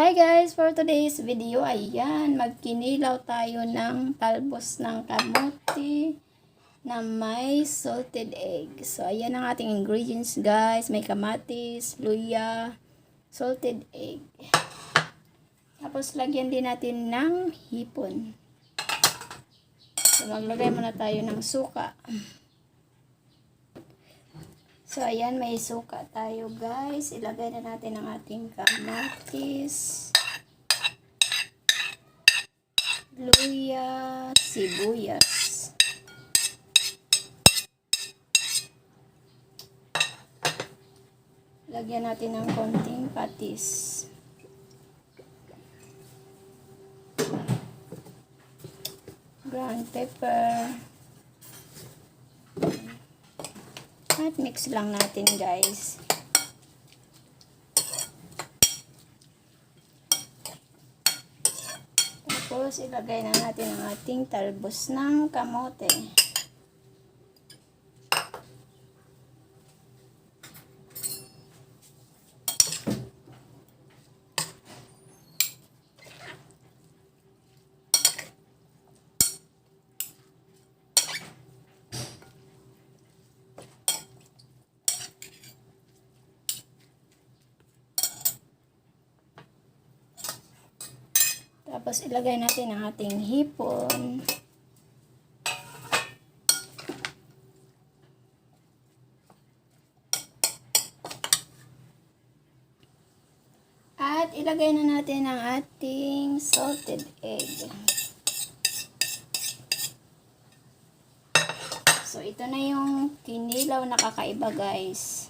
Hi guys! For today's video, ayan, magkinilaw tayo ng talbos ng kamote na may salted egg. So, ayan ang ating ingredients guys. May kamatis, luya, salted egg. Tapos, lagyan din natin ng hipon. So, maglagay muna tayo ng suka. So, ayan, may suka tayo, guys. Ilagay na natin ang ating kamatis, luya, sibuyas. Lagyan natin ng konting patis. Ground pepper. At mix lang natin guys. Tapos ilagay na natin ang ating talbos ng kamote. Tapos ilagay natin ang ating hipon. At ilagay na natin ang ating salted egg. So ito na yung kinilaw na kakaiba guys.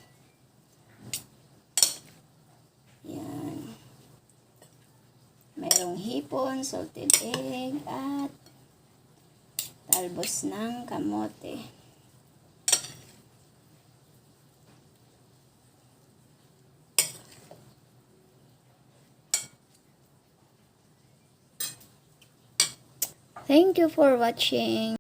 Mayroong hipon, salted egg, at talbos ng kamote. Thank you for watching.